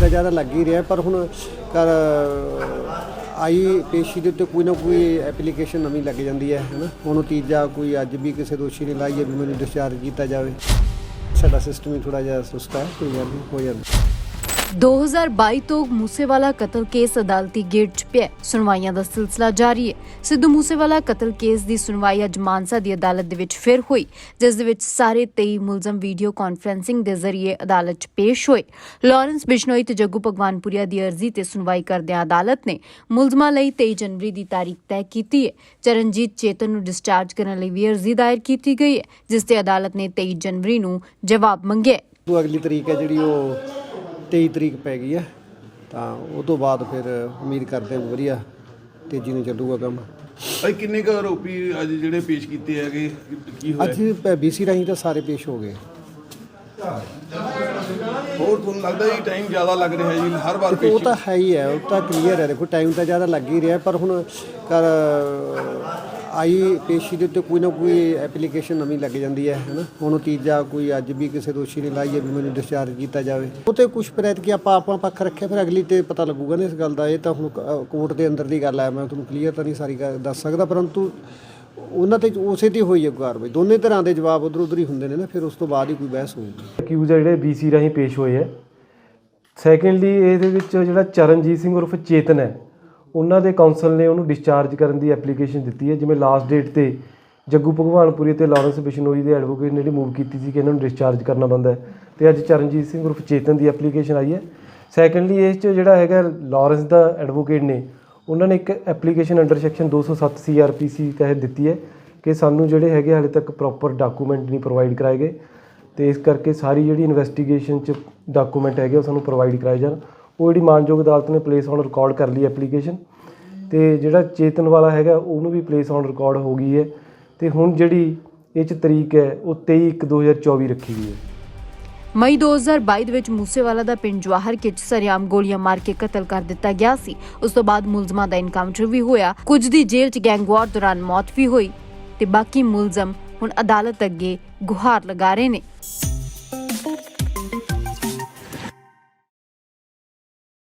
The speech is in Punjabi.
ਤਾਂ ਜ਼ਿਆਦਾ ਲੱਗ ਹੀ ਰਿਹਾ, ਪਰ ਹੁਣ ਕਰ ਆਈ ਪੇਸ਼ੀ ਦੇ ਉੱਤੇ ਕੋਈ ਨਾ ਕੋਈ ਐਪਲੀਕੇਸ਼ਨ ਨਵੀਂ ਲੱਗ ਜਾਂਦੀ ਹੈ, ਹਨਾ? ਹੁਣ ਤੀਜਾ ਕੋਈ ਅੱਜ ਵੀ ਕਿਸੇ ਦੋਸ਼ੀ ਨੇ ਲਾਈ ਹੈ ਵੀ ਮੈਨੂੰ ਡਿਸਚਾਰਜ ਕੀਤਾ ਜਾਵੇ। ਸਾਡਾ ਸਿਸਟਮ ਹੀ ਥੋੜਾ ਜਿਹਾ ਸੁਸਤਾ ਹੈ, ਕੋਈ ਗੱਲ ਨਹੀਂ, ਹੋ ਜਾਂਦਾ। 2022 ਤੋਂ ਮੂਸੇਵਾਲਾ ਕਤਲ ਕੇਸ ਅਦਾਲਤੀ ਗੇਟ 'ਚ ਪਿਆ। ਸੁਣਵਾਈਆਂ ਦਾ ਸਿਲਸਿਲਾ ਜਾਰੀ ਹੈ। ਸਿੱਧੂ ਮੂਸੇਵਾਲਾ ਕਤਲ ਕੇਸ ਦੀ ਸੁਣਵਾਈ ਅੱਜ ਮਾਨਸਾ ਦੀ ਅਦਾਲਤ ਦੇ ਵਿੱਚ ਫਿਰ ਹੋਈ, ਜਿਸ ਦੇ ਵਿੱਚ ਸਾਰੇ 23 ਮੁਲਜ਼ਮ ਵੀਡੀਓ ਕਾਨਫਰੈਂਸਿੰਗ ਦੇ ਜ਼ਰੀਏ ਅਦਾਲਤ 'ਚ ਪੇਸ਼ ਹੋਏ। ਲਾਰੈਂਸ ਬਿਸ਼ਨੋਈ ਤੇ ਜੱਗੂ ਭਗਵਾਨਪੁਰੀਆ ਦੀ ਅਰਜ਼ੀ ਤੇ ਸੁਣਵਾਈ ਕਰਦਿਆਂ ਅਦਾਲਤ ਨੇ ਮੁਲਜ਼ਮਾਂ ਲਈ 23 ਜਨਵਰੀ ਦੀ ਤਾਰੀਖ ਤੈਅ ਕੀਤੀ ਹੈ। ਚਰਨਜੀਤ ਚੇਤਨ ਨੂੰ ਡਿਸਚਾਰਜ ਕਰਨ ਲਈ ਵੀ ਅਰਜ਼ੀ ਦਾਇਰ ਕੀਤੀ ਗਈ ਹੈ, ਜਿਸ ਤੇ ਅਦਾਲਤ ਨੇ 23 ਜਨਵਰੀ ਨੂੰ ਜਵਾਬ ਮੰਗਿਆ ਅਗਲੀ ਤਰੀਕ ਹੈ ਜਿਹੜੀ ਉਹ 23 ਤਰੀਕ ਪੈ ਗਈ ਹੈ ਤਾਂ ਉਹ ਤੋਂ ਬਾਅਦ ਫਿਰ ਉਮੀਦ ਕਰਦੇ ਹਾਂ ਵੀ ਵਧੀਆ ਤੇਜ਼ੀ ਨਾਲ ਚੱਲੂਗਾ ਕੰਮ। ਭਾਈ ਕਿੰਨੇ ਕੁ ਆਰੋਪੀ ਅੱਜ ਜਿਹੜੇ ਪੇਸ਼ ਕੀਤੇ ਹੈਗੇ? ਕੀ ਹੋਇਆ? ਅੱਜ ਬੀਸੀ ਰਾਹੀਂ ਤਾਂ ਸਾਰੇ ਪੇਸ਼ ਹੋ ਗਏ। ਹੋਰ ਤੁਹਾਨੂੰ ਲੱਗਦਾ ਜੀ ਟਾਈਮ ਜ਼ਿਆਦਾ ਲੱਗ ਰਿਹਾ ਜੀ ਹਰ ਵਾਰ ਉਹ ਤਾਂ ਹੈ ਹੀ ਹੈ ਉਹ ਤਾਂ ਕਲੀਅਰ ਹੈ। ਦੇਖੋ ਟਾਈਮ ਤਾਂ ਜ਼ਿਆਦਾ ਲੱਗ ਹੀ ਰਿਹਾ ਪਰ ਹੁਣ ਕਰ ਆਈ ਪੇਸ਼ੀ ਦੇ ਉੱਤੇ ਕੋਈ ਨਾ ਕੋਈ ਐਪਲੀਕੇਸ਼ਨ ਨਵੀਂ ਲੱਗ ਜਾਂਦੀ ਹੈ ਹਨਾ? ਹੁਣ ਤੀਜਾ ਕੋਈ ਅੱਜ ਵੀ ਕਿਸੇ ਦੋਸ਼ੀ ਨੇ ਲਾਈ ਹੈ ਵੀ ਮੈਨੂੰ ਡਿਸਚਾਰਜ ਕੀਤਾ ਜਾਵੇ। ਉਹ ਤੇ ਕੁਝ ਪ੍ਰੈਤ ਕਿ ਆਪਾਂ ਆਪਾਂ ਪੱਖ ਰੱਖਿਆ ਫਿਰ ਅਗਲੀ ਤੇ ਪਤਾ ਲੱਗੂਗਾ ਨਾ ਇਸ ਗੱਲ ਦਾ। ਇਹ ਤਾਂ ਹੁਣ ਕੋਰਟ ਦੇ ਅੰਦਰ ਦੀ ਗੱਲ ਹੈ ਮੈਂ ਤੁਹਾਨੂੰ ਕਲੀਅਰ ਤਾਂ ਨਹੀਂ ਸਾਰੀ ਦੱਸ ਸਕਦਾ ਪਰੰਤੂ ਉਹਨਾਂ ਤੇ ਉਸੇ ਤੇ ਹੋਈ ਹੈ ਕਾਰਵਾਈ। ਦੋਨੇ ਤਰ੍ਹਾਂ ਦੇ ਜਵਾਬ ਉਧਰ ਉਧਰ ਹੀ ਹੁੰਦੇ ਨੇ ਨਾ, ਫਿਰ ਉਸ ਤੋਂ ਬਾਅਦ ਹੀ ਕੋਈ ਬਹਿਸ ਹੋਊਗੀ। ਅਕਿਊਜ਼ ਆ ਜਿਹੜੇ ਬੀਸੀ ਰਾਹੀਂ ਪੇਸ਼ ਹੋਏ ਹੈ ਸੈਕੰਡਲੀ ਇਹਦੇ ਵਿੱਚ ਜਿਹੜਾ ਚਰਨਜੀਤ ਸਿੰਘ ਉਰਫ ਚੇਤਨ ਹੈ, ਉਹਨਾਂ ਦੇ ਕਾਉਂਸਲ ਨੇ ਉਹਨੂੰ ਡਿਸਚਾਰਜ ਕਰਨ ਦੀ ਐਪਲੀਕੇਸ਼ਨ ਦਿੱਤੀ ਹੈ। ਜਿਵੇਂ ਲਾਸਟ ਡੇਟ ਤੇ ਜੱਗੂ ਭਗਵਾਨਪੁਰੀ ਤੇ ਲਾਰੈਂਸ ਬਿਸ਼ਨੋਈ ਦੇ ਐਡਵੋਕੇਟ ਨੇ ਜਿਹੜੀ ਮੂਵ ਕੀਤੀ ਸੀ ਕਿ ਇਹਨਾਂ ਨੂੰ ਡਿਸਚਾਰਜ ਕਰਨਾ ਬੰਦਾ ਹੈ। ਤੇ ਅੱਜ ਚਰਨਜੀਤ ਸਿੰਘ ਉਰਫ ਚੇਤਨ ਦੀ ਐਪਲੀਕੇਸ਼ਨ ਆਈ ਹੈ। ਸੈਕੰਡਲੀ ਇਸ 'ਚ ਜਿਹੜਾ ਹੈਗਾ ਲਾਰੈਂਸ ਦਾ ਐਡਵੋਕੇਟ ਨੇ ਉਹਨਾਂ ਨੇ ਇੱਕ ਐਪਲੀਕੇਸ਼ਨ ਅੰਡਰ ਸੈਕਸ਼ਨ 207 ਸੀਆਰਪੀਸੀ ਤਹਿਤ ਦਿੱਤੀ ਹੈ ਕਿ ਸਾਨੂੰ ਜਿਹੜੇ ਹੈਗੇ ਹਾਲੇ ਤੱਕ ਪ੍ਰੋਪਰ ਡਾਕੂਮੈਂਟ ਨਹੀਂ ਪ੍ਰੋਵਾਈਡ ਕਰਾਏ ਗਏ ਤੇ ਇਸ ਕਰਕੇ ਸਾਰੀ ਜਿਹੜੀ ਇਨਵੈਸਟੀਗੇਸ਼ਨ ਚ ਡਾਕੂਮੈਂਟ ਹੈਗੇ ਉਹ ਸਾਨੂੰ ਪ੍ਰੋਵਾਈਡ ਕਰਾਏ ਜਾਣ। ਉਹ ਜਿਹੜੀ ਮਾਨਯੋਗ ਅਦਾਲਤ ਨੇ ਪਲੇਸ ਔਨ ਰਿਕਾਰਡ ਕਰ ਲਈ ਐਪਲੀਕੇਸ਼ਨ ਤੇ ਜਿਹੜਾ ਚੇਤਨ ਵਾਲਾ ਹੈਗਾ, ਉਹਨੂੰ ਵੀ ਪਲੇਸ ਔਨ ਰਿਕਾਰਡ ਹੋ ਗਈ ਹੈ ਤੇ ਹੁਣ ਜਿਹੜੀ ਇਹ ਚ ਤਰੀਕ ਹੈ, ਉਹ 23/1/2024 ਰੱਖੀ ਗਈ ਹੈ। ਮਈ 2022 ਦੇ ਵਿੱਚ ਮੂਸੇਵਾਲਾ ਦਾ ਪਿੰਡ ਜਵਾਹਰ ਕਿਚ ਸਰਿਆਮ ਗੋਲੀਆਂ ਮਾਰ ਕੇ ਕਤਲ ਕਰ ਦਿੱਤਾ ਗਿਆ ਸੀ। ਉਸ ਤੋਂ ਬਾਅਦ ਮੁਲਜ਼ਮਾਂ ਦਾ ਇਨਕਾਊਂਟਰ ਵੀ ਹੋਇਆ। ਕੁਝ ਦੀ ਜੇਲ੍ਹ 'ਚ ਗੈਂਗਵਾਰ ਦੌਰਾਨ ਮੌਤ ਵੀ ਹੋਈ ਤੇ ਬਾਕੀ ਮੁਲਜ਼ਮ ਹੁਣ ਅਦਾਲਤ ਅੱਗੇ ਗੁਹਾਰ ਲਗਾ ਰਹੇ ਨੇ।